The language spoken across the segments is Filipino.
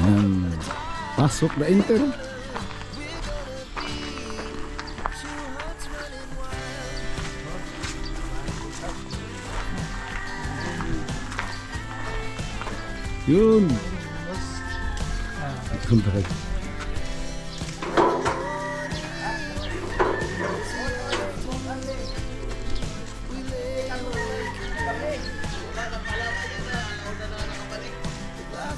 Ayan. Pasok na enter. two hearts running wild. Yun. Yun talaga.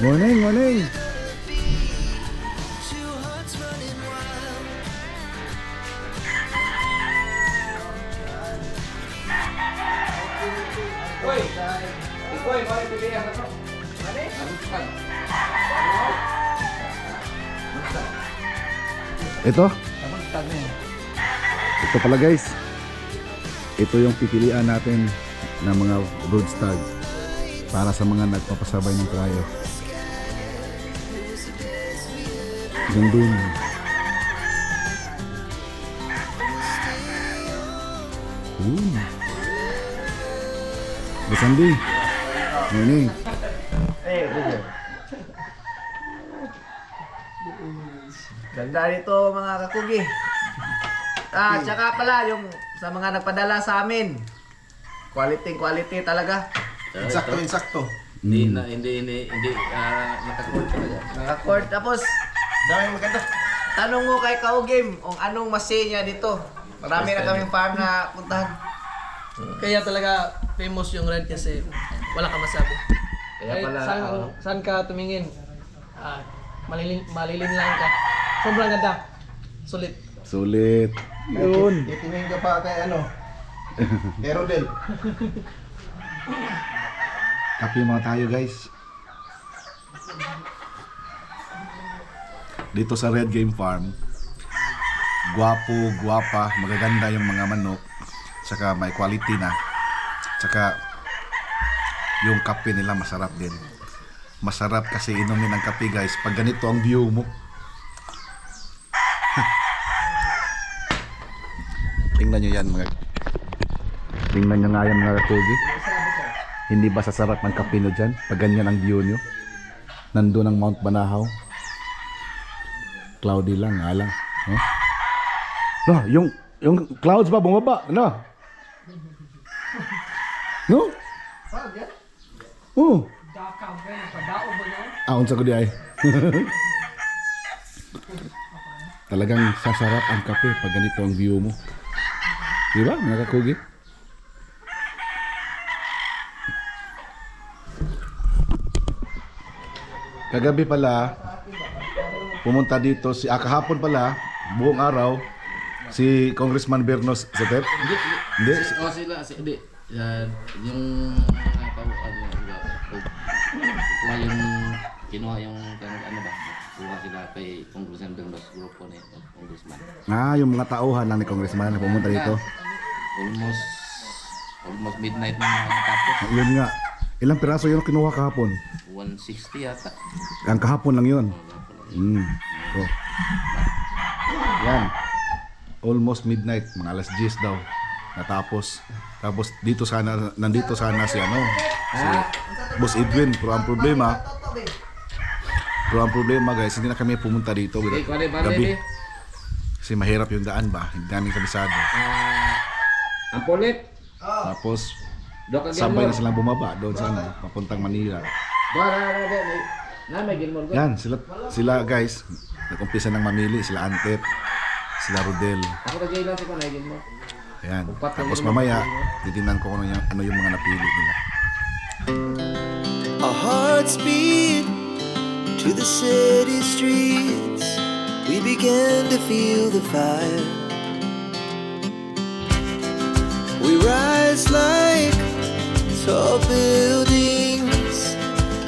Morning, morning! be. Two hearts running wild. Ito? Ito pala guys. Ito yung pipilian natin ng mga road stag para sa mga nagpapasabay ng trayo. Gandun. Ooh. Boss Andy. Morning. Ganda nito mga kakugi. Ah, tsaka pala yung sa mga nagpadala sa amin. Quality, quality talaga. Insakto, insakto. Hindi na hindi hindi hindi uh, nakakulit talaga. Naka-court. Tapos, Dami maganda. tanong mo kay Kaugim kung anong masi niya dito. Marami na kaming farm na puntahan. Kaya talaga famous yung red kasi wala ka masabi. Kaya Kahit pala, saan, oo. saan ka tumingin, ah, malilin, malilin lang ka. Sobrang ganda. Sulit. Sulit. Yun. Titingin ka pa kay ano. Aerodel. Kape mga tayo guys. Dito sa Red Game Farm, guwapo, guwapa, magaganda yung mga manok, saka may quality na. Saka yung kape nila masarap din. Masarap kasi inumin ng kape guys pag ganito ang view mo. Tingnan nyo yan mga Tingnan nyo nga yan mga katugi. Hindi ba sasarap ng kape nyo dyan? Pag ganyan ang view nyo. Nandun ang Mount Banahaw. Cloudy lang, lang. Eh? No, yung, yung clouds ba bumaba? No? No? Oh. Ah, unsa ko di ay. Talagang sasarap ang kape pag ganito ang view mo. Di ba, mga kakugi? Kagabi pala, pumunta dito si, ah, kahapon pala, buong araw, si Congressman Bernos Zetep. Hindi, Hindi, si, oh, sila, si, hindi. Yan, yung mga tao, ano, kuha yung, kinuha yung, ano ba, kuha sila kay Congressman Bernos grupo yun, Congressman. Ah, yung mga tauhan lang ni Congressman na pumunta dito. Almost, almost midnight na natapos. Yun nga. Ilang piraso yun ang kinuha kahapon? 160 yata. Ang kahapon lang yun. Mm. So, yan. Almost midnight, mga alas 10 daw. Natapos. Tapos dito sana, nandito sana si ano, si Boss Edwin. Pero ang problema, Pero ang problema guys, hindi na kami pumunta dito. Gabi. eh. Kasi mahirap yung daan ba? Hindi namin kabisado. Ah, ang pulit. Tapos, sabay na silang bumaba doon sa ano, papuntang Manila. Doon, na, na, na, may- Gilmore. Yan, sila, sila guys, nag-umpisa ng mamili. Sila Antep, sila Rodel. Ako na lang si Panay Gilmore. Ayan. Tapos mamaya, titignan ko kung ano yung, ano yung mga napili nila. Our hearts beat to the city streets. We began to feel the fire. We rise like tall buildings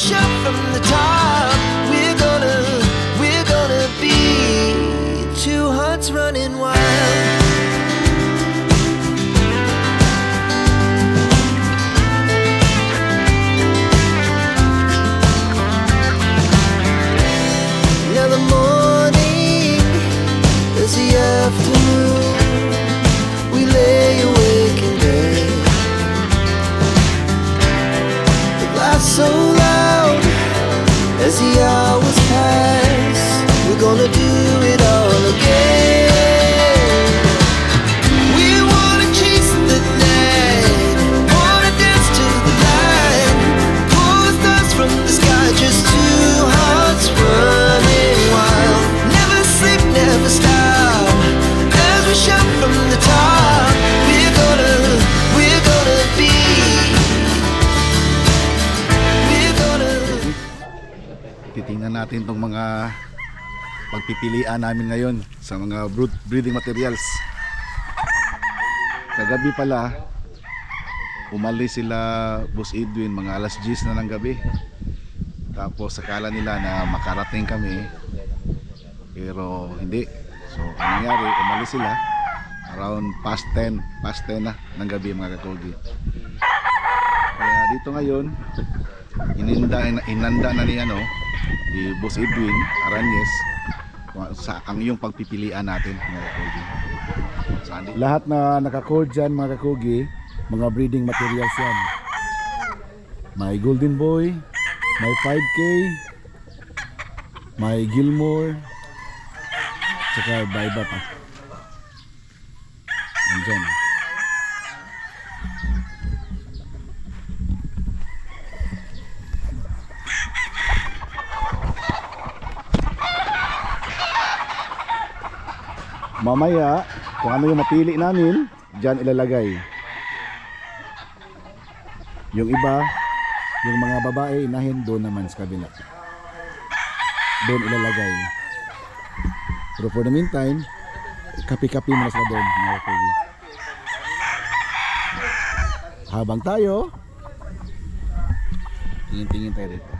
pressure from the top. Natin tong mga pagpipilian namin ngayon sa mga brood, breeding materials. Kagabi pala, umalis sila Boss Edwin mga alas 10 na ng gabi. Tapos sakala nila na makarating kami. Pero hindi. So, ang nangyari, umalis sila around past 10, past 10 na ng gabi mga kakogi. Kaya dito ngayon, ininda, inanda na ni ano, ni Boss Edwin Aranyes sa ang iyong pagpipilian natin mga kakugi. Lahat na naka-code dyan mga kakugi, mga breeding materials yan. May Golden Boy, may 5K, may Gilmore, tsaka iba-iba pa. Nandyan. Mamaya, kung ano yung mapili namin, dyan ilalagay. Yung iba, yung mga babae, inahin doon naman sa kabila. Doon ilalagay. Pero for the meantime, kapi-kapi muna sila doon, mga kapugi. Habang tayo, tingin-tingin tayo dito.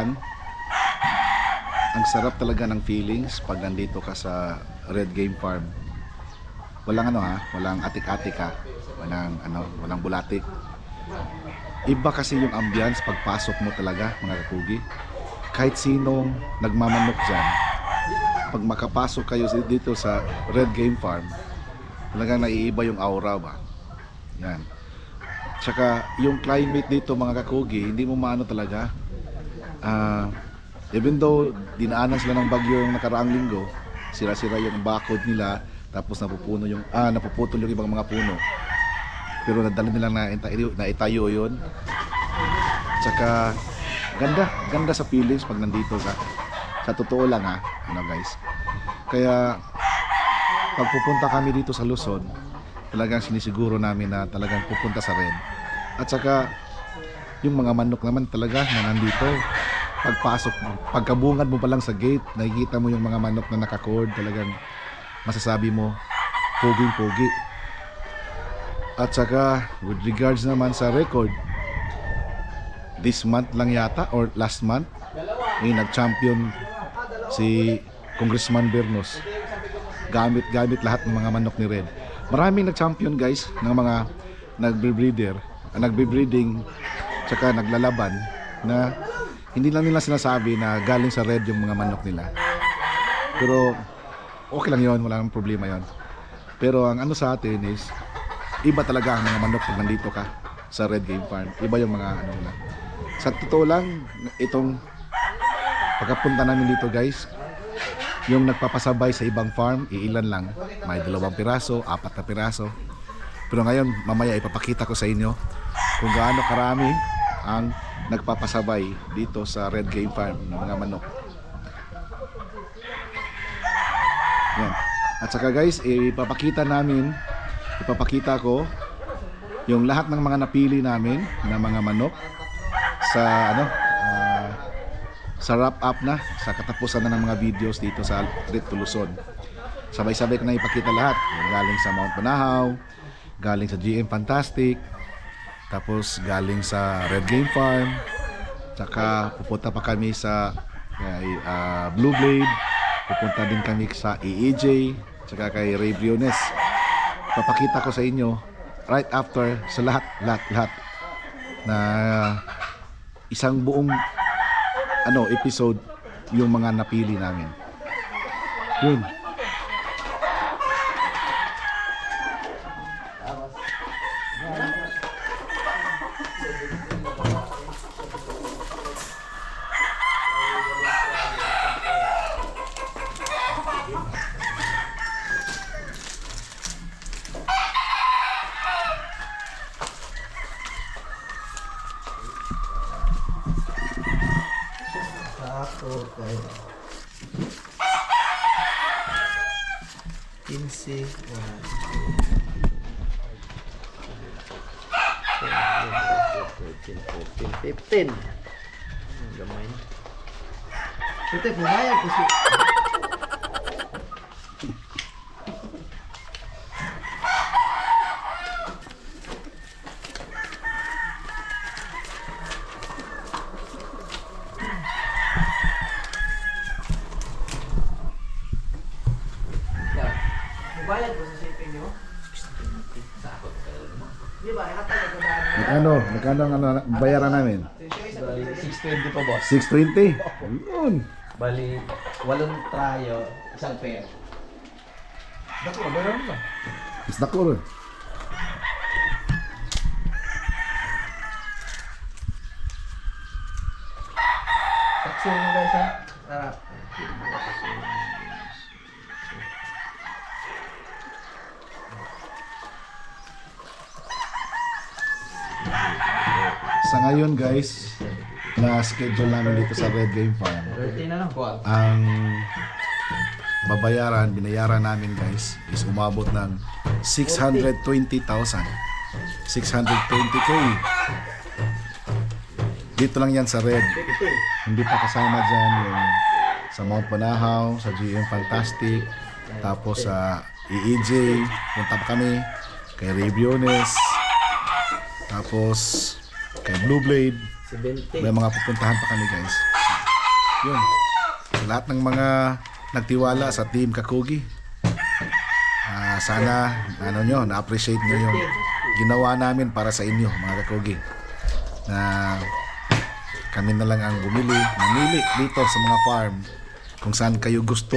lang, ang sarap talaga ng feelings pag nandito ka sa Red Game Farm. Walang ano ha, walang atik-atik ha, walang ano, walang bulatik. Iba kasi yung ambience pagpasok mo talaga mga kakugi. Kahit sinong nagmamanok dyan, pag makapasok kayo dito sa Red Game Farm, talagang naiiba yung aura ba. Yan. Tsaka yung climate dito mga kakugi, hindi mo maano talaga. Ah, even though dinaanan sila ng bagyo yung nakaraang linggo, sira-sira yung bakod nila, tapos napupuno yung ah napuputol yung ibang mga puno. Pero nadala nila na, itayo, na itayo yun. Tsaka ganda, ganda sa feelings pag nandito ka. Sa totoo lang ha, ano guys. Kaya pag pupunta kami dito sa Luzon, talagang sinisiguro namin na talagang pupunta sa Red. At saka yung mga manok naman talaga na nandito. Pagpasok mo, pagkabungad mo pa lang sa gate, nakikita mo yung mga manok na nakacord, talagang masasabi mo, poging-pogi. At saka, with regards naman sa record, this month lang yata, or last month, may nag-champion si Congressman Bernos. Gamit-gamit lahat ng mga manok ni Red. Maraming nag-champion guys, ng mga nagbe-breeder, nagbe-breeding, tsaka naglalaban na hindi lang nila sinasabi na galing sa Red yung mga manok nila. Pero okay lang yon, wala nang problema yon. Pero ang ano sa atin is iba talaga ang mga manok pag nandito ka sa Red Game Farm. Iba yung mga ano nila. Sa totoo lang, itong pagkapunta namin dito guys, yung nagpapasabay sa ibang farm, iilan lang. May dalawang piraso, apat na piraso. Pero ngayon, mamaya ipapakita ko sa inyo kung gaano karami ang nagpapasabay dito sa Red Game Farm ng mga manok. Yan. At saka guys, ipapakita namin, ipapakita ko yung lahat ng mga napili namin na mga manok sa ano ah, sa wrap up na sa katapusan na ng mga videos dito sa Trip to Luzon. Sabay-sabay ko na ipakita lahat. Galing sa Mount Panahaw, galing sa GM Fantastic, tapos galing sa Red Game Farm, tsaka pupunta pa kami sa kay, ah, Blue Blade, pupunta din kami sa EEJ, tsaka kay Ray Briones. Papakita ko sa inyo right after sa lahat, lahat, lahat na isang buong ano episode yung mga napili namin. Yun. Ako kay 15, 15. Ang gamay. Ito, pumayag ko si... Pumayag ko sa sipin nyo. Di ba? Ihatag ko daan. Ang ano, bayaran namin? 620 po boss. 620. Yun. Bali, walong trayo, isang pair. Is na cool. Takso mo guys ha. Tara. Sa ngayon guys, na schedule namin dito sa Red Game Farm. 30 na lang. Kuwal. Ang babayaran, binayaran namin guys is umabot ng 620,000. 620k. Dito lang yan sa Red. Hindi pa kasama dyan yung sa Mount Panahaw, sa GM Fantastic, tapos sa EEJ, punta pa kami kay Ray Briones, tapos kay Blue Blade, 70. May mga pupuntahan pa kami guys. Yun. Sa lahat ng mga nagtiwala sa Team Kakugi. ah, sana ano nyo, na-appreciate nyo yung ginawa namin para sa inyo mga Kakugi. Na kami na lang ang bumili, namili dito sa mga farm kung saan kayo gusto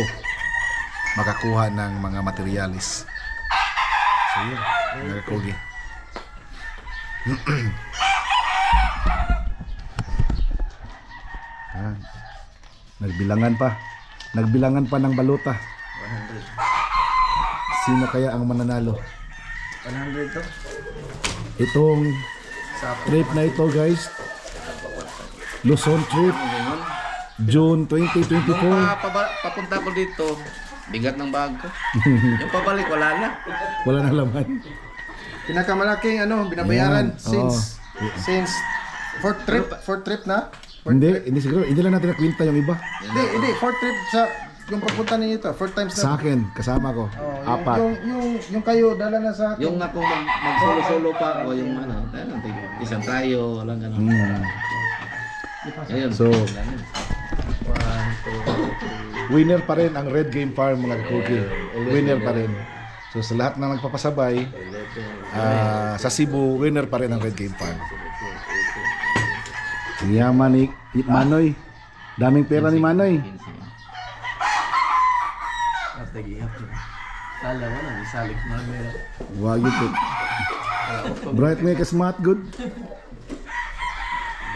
makakuha ng mga materialis. So yun, mga Kakugi. Ah, nagbilangan pa. Nagbilangan pa ng baluta. 100. Sino kaya ang mananalo? 100 to. Itong trip na ito guys. Luzon trip. June 2024. Pa, paba- papunta ko dito, bigat ng bag ko. yung pabalik, wala na. Wala nang laman. Pinakamalaking ano, binabayaran Yan, since oo. since fourth trip, fourth trip na. Hindi, hindi siguro. Hindi lang natin nakwinta yung iba. Hindi, hindi, fourth trip sa yung pagpunta ninyo ito, fourth times na. Sa akin, kasama ko. Oh, yung, Apat. Yung, yung, yung kayo, dala na sa akin. Yung ako mag, mag-solo-solo pa ako, yung ano, ano, isang tayo, walang ganun. Hmm. Ayun. So, 1, 2, winner pa rin ang Red Game Farm mga cookie. Winner pa rin. So sa lahat na nagpapasabay, ah, sa Cebu, winner pa rin ang Red Game Farm. Yaman ni ni Manoy. Daming pera ni Manoy. At nag-iap na. Kala mo na, isalik na meron. Wag ito. Bright make a smart good.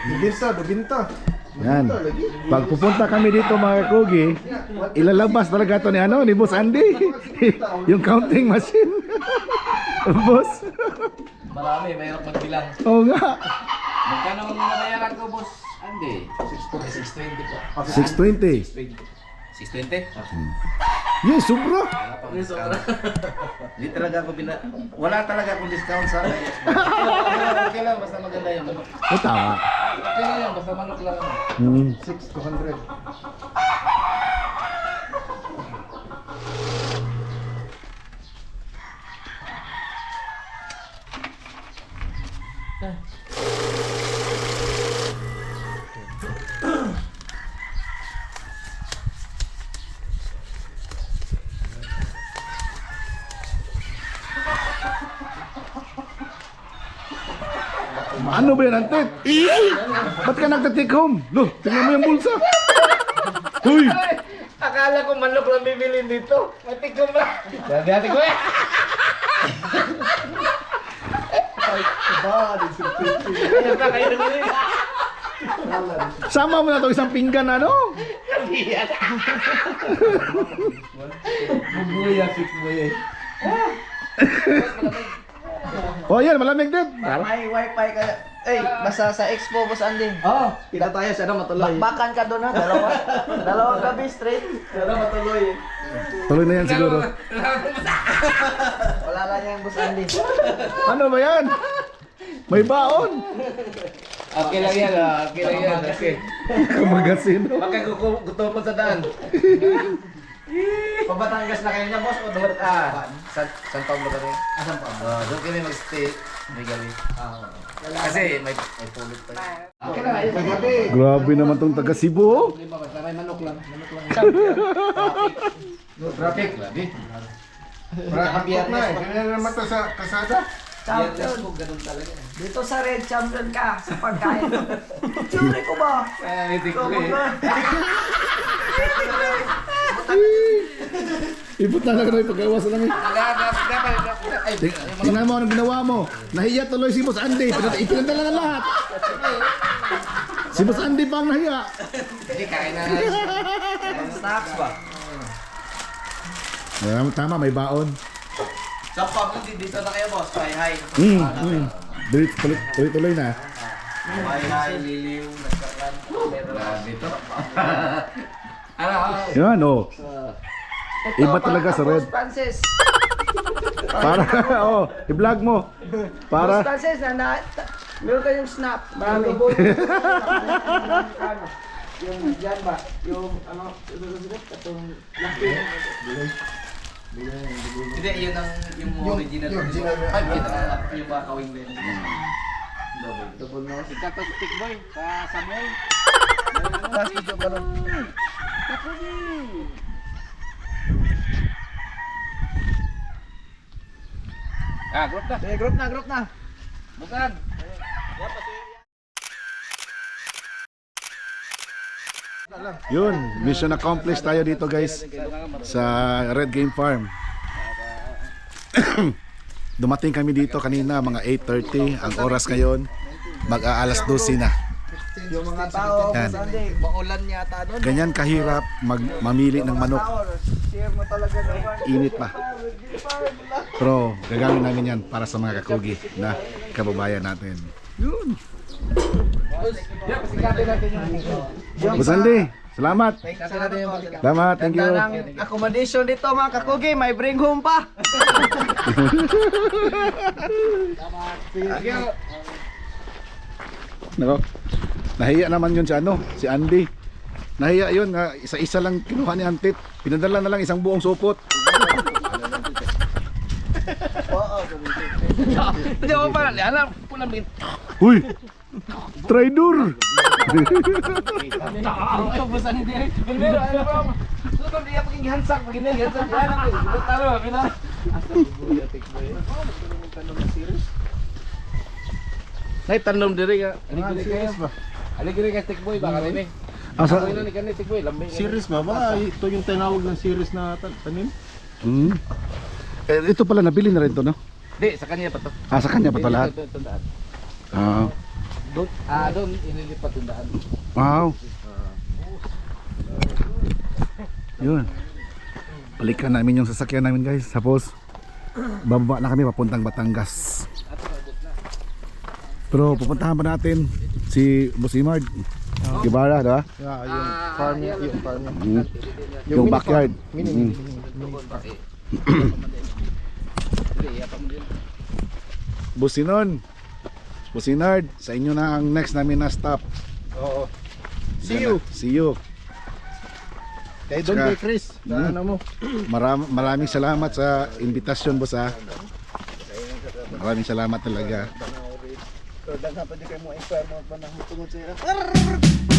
Dubinta, dubinta. Yan. Pag pupunta kami dito mga kugi, ilalabas talaga to ni ano ni Boss Andy. yung counting machine. Boss. Marami, mahirap magbilang. Oo nga. Magkano ang nabayaran ko, boss? Andy? 620 po. 620. 620? Yes, sobra. Hindi talaga ako bina... Wala talaga akong discount sa... okay lang, basta maganda yung manok. O tama. Okay lang yan, basta manok lang. Hmm. 6 to 100. Ano ba yan, Antet? Ba't ka nagta-take home? Lo, tingnan mo yung bulsa. Uy! Akala ko manok lang bibilin dito. Matikom lang. Dati ko eh. Ayun na kayo nabili. Sama mo na to isang pinggan ano? Bubuya, six buya. Oh, yan, malamig din. May wifi ka. Eh, basta sa expo, Boss Andy. Oo, kita tayo siya na matuloy. Bakbakan ka doon ha, dalawa. Dalawang gabi straight. Siya na matuloy. Tuloy na yan siguro. Wala lang yung Boss Andy. Ano ba yan? May baon. Okay lang yan, ah. okay lang yan. Okay. Kamagasino. Baka gutom sa daan. Pabatangas na kayo niya, boss, o doon? Ah, San, Pablo kami. Ah, San Pablo. Uh, doon kami mag-stay. May gabi. Ah, Kasi may, may pulot pa na. Gabi. Grabe naman tong taga Cebu. oh. Manok lang. Manok lang. Traffic. Grabe. Rakakot na eh. Ganyan naman to sa kasada. Ganun talaga. Dito sa Red Champion ka sa pagkain. Tsuri ko ba? Kaya ngitik ko eh. Ibut na lang na yung pag-awasan namin. Ay, Tingnan mo anong ginawa mo. Nahiya tuloy si Boss Andy. Pinat- Ipinadala na lahat. Si Boss Andy pa ang nahiya. Hindi, kain na natin. Snacks ba? Tama, tama, may baon. San Pablo, di- dito na kayo, boss. Hi, hi. Mm, mm. Tuloy, tuloy, tuloy, tuloy na. Hi, hi, liliw. Nagkakan. Grabe to. Ano, ano? Yan, oh. Iba talaga sa red. Francis. Para, oh, i-vlog mo. Para, Francis, na, na meron kayong snap. Marami. ano? Yung dyan ba? Yung ano? Itong laki. Hindi, yun ang yung, Yung- original. yung original na- Ay, kita na yung mga kawing din. Double nose. Ikaw stick boy sa Samuel. Last video pa nun. Ah, group na. Sige, group na, group na. Bukan. Yun, mission accomplished tayo dito guys sa Red Game Farm. Dumating kami dito kanina mga 8.30 ang oras ngayon mag-aalas 12 na. Yung mga tao, Yan. Sunday, maulan yata nun. Ganyan kahirap mag mamili ng manok. Share mo talaga naman. Init pa. Pero gagawin namin yan para sa mga kakugi na kababayan natin. Yun. Andy, salamat. Salamat, thank you. Ganda ng accommodation dito mga kakugi, may bring home pa. Nako. Nahiya naman yun si ano, si Andy. Nahiya yun nga isa-isa lang kinuha ni Antit. Pinadala na lang isang buong supot. Hindi ako pa. Alam, pulang bin. Huy! Traidor! Ito busan hindi. Pero ano ba? Susunod dia paging hansak begini hansak. Ano ko? Talo, bina. Nay tanom diri ka. Ali giri ka. Ali giri ka stick boy baka rin eh. Asa? Ano ni kanit stick boy lambi. Series ba? Ba, ito yung tinawag ng series na tan- tanim? Hmm. Eh, ito pala nabili na rin to, no? Di sa kanya pa to. Ah, sa kanya pa to lahat. Ito, ito, daan. Ah, Doon, ah, doon inilipat yung daan. wow. Yun. Balikan namin yung sasakyan namin guys. Tapos, bababa na kami papuntang Batangas. Pero pupuntahan pa natin si Boss Imard. Gibara, diba? Yeah, yung farm niya, yung farm niya. Mm. Yung backyard. Mm. Businon. Businard, sa inyo na ang next namin na stop. Oo. See you. See you. Kay Don kay Chris, Mm. na ano mo? Maram, maraming salamat sa invitasyon boss ha. Maraming salamat talaga. Daghan pa di kayo mo inquire mo pa na tungod sa